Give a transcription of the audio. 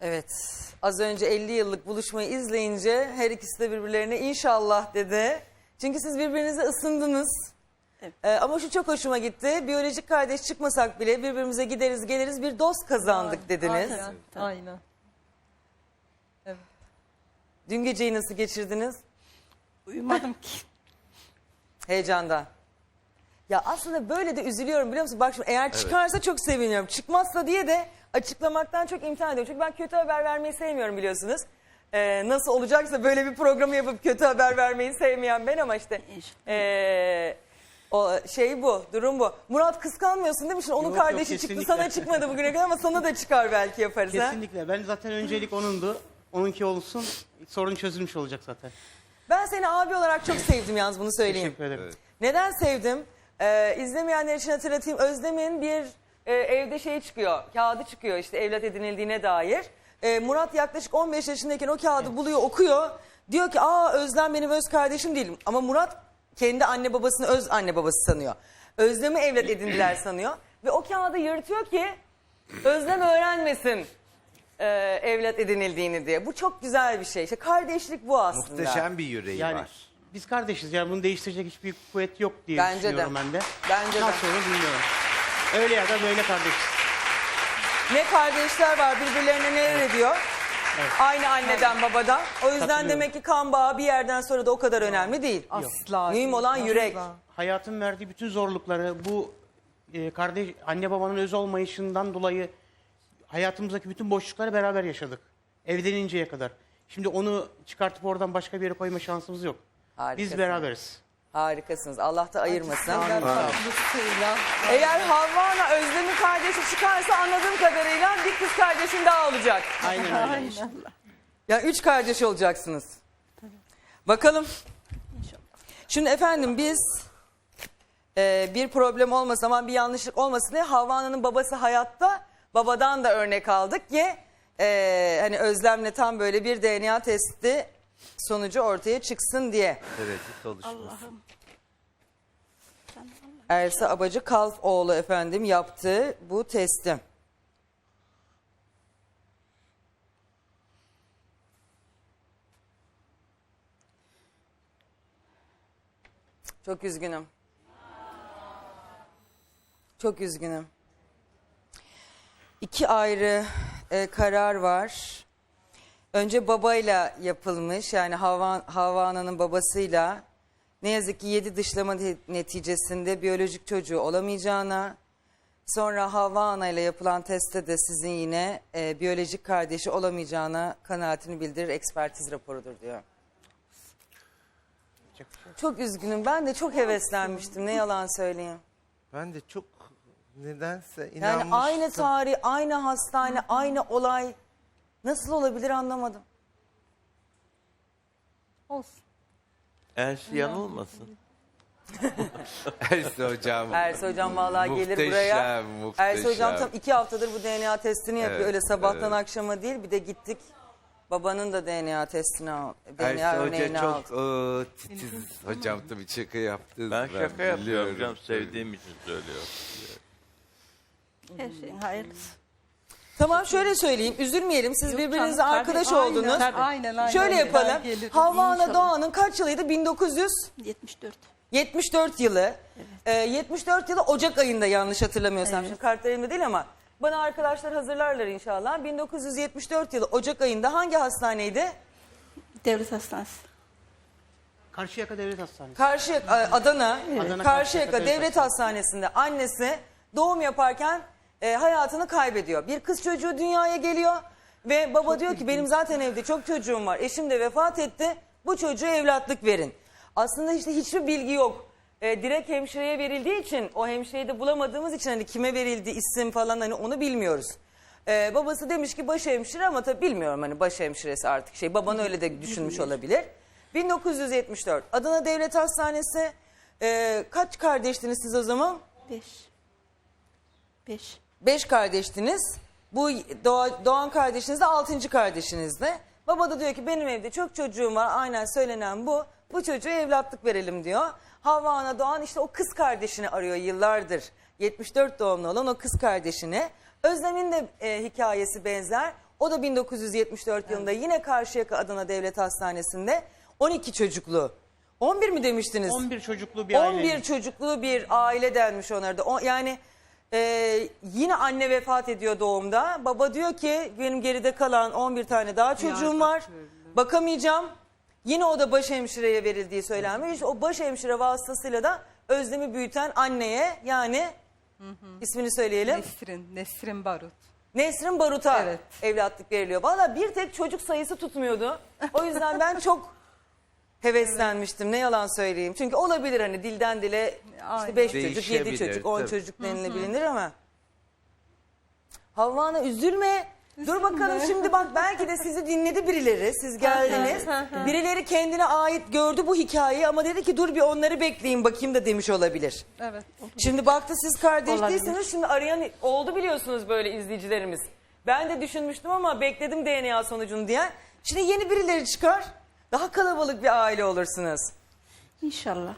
Evet. Az önce 50 yıllık buluşmayı izleyince her ikisi de birbirlerine inşallah dedi. Çünkü siz birbirinize ısındınız. Evet. Ee, ama şu çok hoşuma gitti. Biyolojik kardeş çıkmasak bile birbirimize gideriz geliriz bir dost kazandık dediniz. Aynen. Aynen. Dün geceyi nasıl geçirdiniz? Uyumadım ki. Heyecandan. Ya aslında böyle de üzülüyorum biliyor musun? Bak şimdi eğer çıkarsa çok seviniyorum. Çıkmazsa diye de açıklamaktan çok imtina ediyorum. Çünkü ben kötü haber vermeyi sevmiyorum biliyorsunuz. Ee, nasıl olacaksa böyle bir programı yapıp kötü haber vermeyi sevmeyen ben ama işte ee, o şey bu, durum bu. Murat kıskanmıyorsun değil mi? Şimdi onun Yok, yok, kardeşi çıktı kesinlikle. sana çıkmadı bugüne kadar ama sana da çıkar belki yaparız ha. Kesinlikle. Ben zaten öncelik onundu. Onunki olsun. Sorun çözülmüş olacak zaten. Ben seni abi olarak çok sevdim yalnız bunu söyleyeyim. Teşekkür ederim. Neden sevdim? Ee, izlemeyenler için hatırlatayım. Özlem'in bir e, evde şey çıkıyor, kağıdı çıkıyor işte evlat edinildiğine dair. Ee, Murat yaklaşık 15 yaşındayken o kağıdı buluyor, okuyor. Diyor ki aa Özlem benim öz kardeşim değil. Ama Murat kendi anne babasını öz anne babası sanıyor. Özlem'i evlat edindiler sanıyor. Ve o kağıdı yırtıyor ki Özlem öğrenmesin e, evlat edinildiğini diye. Bu çok güzel bir şey. İşte kardeşlik bu aslında. Muhteşem bir yüreği Yani var. biz kardeşiz yani bunu değiştirecek hiçbir kuvvet yok diye Bence de. düşünüyorum ben de. Bence de. Nasıl olur bilmiyorum. Öyle ya da böyle kardeşiz. Ne kardeşler var birbirlerine neler ediyor? Aynı anneden babadan. O yüzden Katılıyorum. demek ki kan bağı bir yerden sonra da o kadar önemli değil. Asla. Mühim olan asla. yürek. Hayatın verdiği bütün zorlukları bu e, kardeş anne babanın öz olmayışından dolayı hayatımızdaki bütün boşlukları beraber yaşadık. Evleninceye kadar. Şimdi onu çıkartıp oradan başka bir yere koyma şansımız yok. Harikasın. Biz beraberiz. Harikasınız. Allah da ayırmasın. Eğer Havva Ana Özlem'in kardeşi çıkarsa anladığım kadarıyla bir kız kardeşin daha olacak. Aynen öyle. İnşallah. Yani üç kardeş olacaksınız. Bakalım. Şimdi efendim biz e, bir problem olmasın ama bir yanlışlık olmasın diye Havva Ana'nın babası hayatta babadan da örnek aldık ki e, hani Özlem'le tam böyle bir DNA testi sonucu ortaya çıksın diye. Evet, çalışması. Allah'ım. Ersa Abacı Kalfoğlu efendim yaptı bu testi. Çok üzgünüm. Çok üzgünüm. İki ayrı e, karar var. Önce babayla yapılmış yani Havva, Havva Ana'nın babasıyla ne yazık ki 7 dışlama neticesinde biyolojik çocuğu olamayacağına sonra Havva Ana ile yapılan testte de sizin yine e, biyolojik kardeşi olamayacağına kanaatini bildirir ekspertiz raporudur diyor. Çok üzgünüm ben de çok heveslenmiştim ne yalan söyleyeyim. Ben de çok nedense Yani inanmıştım. aynı tarih, aynı hastane, aynı olay nasıl olabilir anlamadım. Olsun. Ersi yanılmasın. Ersi hocam. Ersi hocam vallahi gelir Muhteşem, buraya. muhteşem. Ersi hocam tam iki haftadır bu DNA testini yapıyor. Evet, Öyle sabahtan evet. akşama değil. Bir de gittik babanın da DNA testini al. DNA Ersi Hoca aldık. çok titiz hocam tabii şaka yaptınız. Ben şaka yapıyorum biliyorum. canım sevdiğim için söylüyorum. Her şeyin hayırlısı. Tamam şöyle söyleyeyim. Üzülmeyelim. Siz Yok birbirinize canım, arkadaş tabii, aynen, oldunuz. tabii. Aynen, aynen. Şöyle Öyle yapalım. gelir. Havva Ana İnşallah. Doğan'ın kaç yılıydı? 1900 74. 74 yılı. Ee, 74 yılı Ocak ayında yanlış hatırlamıyorsam. Evet. Şimdi kartlarımda değil ama bana arkadaşlar hazırlarlar inşallah. 1974 yılı Ocak ayında hangi hastaneydi? Devlet Hastanesi. Karşıyaka Devlet Hastanesi. Karşıyaka, Adana, Adana Karşıyaka Karşıyaka Devlet Devlet Hastanesi'nde annesi doğum yaparken e, hayatını kaybediyor. Bir kız çocuğu dünyaya geliyor ve baba diyor ki benim zaten evde çok çocuğum var. Eşim de vefat etti. Bu çocuğa evlatlık verin. Aslında işte hiçbir bilgi yok. E, direkt hemşireye verildiği için o hemşireyi de bulamadığımız için hani kime verildi isim falan hani onu bilmiyoruz. E, babası demiş ki baş hemşire ama tabii bilmiyorum hani baş hemşiresi artık şey baban öyle de düşünmüş olabilir. 1974 Adana Devlet Hastanesi e, kaç kardeştiniz siz o zaman? 5. 5. Beş kardeştiniz. Bu Doğa- Doğan kardeşiniz de altıncı kardeşinizdi. Baba da diyor ki benim evde çok çocuğum var aynen söylenen bu. Bu çocuğa evlatlık verelim diyor. Havva Ana Doğan işte o kız kardeşini arıyor yıllardır. 74 doğumlu olan o kız kardeşini. Özlem'in de e, hikayesi benzer. O da 1974 yılında yine Karşıyaka Adana Devlet Hastanesi'nde 12 çocuklu. 11 mi demiştiniz? 11 çocuklu bir aile. 11 çocuklu bir aile denmiş onlara da. O, yani e, yine anne vefat ediyor doğumda. Baba diyor ki benim geride kalan 11 tane daha çocuğum var. Bakamayacağım. Yine o da başhemşireye verildiği söylenmiş. O başhemşire vasıtasıyla da özlemi büyüten anneye yani ismini söyleyelim. Nesrin, Nesrin Barut. Nesrin Barut'a Evet. evlatlık veriliyor. Valla bir tek çocuk sayısı tutmuyordu. O yüzden ben çok heveslenmiştim. Ne yalan söyleyeyim. Çünkü olabilir hani dilden dile işte Aynen. 5 çocuk, 7 Değişebilir, çocuk, 10 tabii. çocuk denilebilir ama. Havva Ana üzülme. Dur bakalım şimdi bak belki de sizi dinledi birileri. Siz geldiniz. birileri kendine ait gördü bu hikayeyi ama dedi ki dur bir onları bekleyin bakayım da demiş olabilir. Evet. Şimdi baktı siz kardeş Olabilir. değilsiniz. Şimdi arayan oldu biliyorsunuz böyle izleyicilerimiz. Ben de düşünmüştüm ama bekledim DNA sonucunu diye. Şimdi yeni birileri çıkar. Daha kalabalık bir aile olursunuz. İnşallah.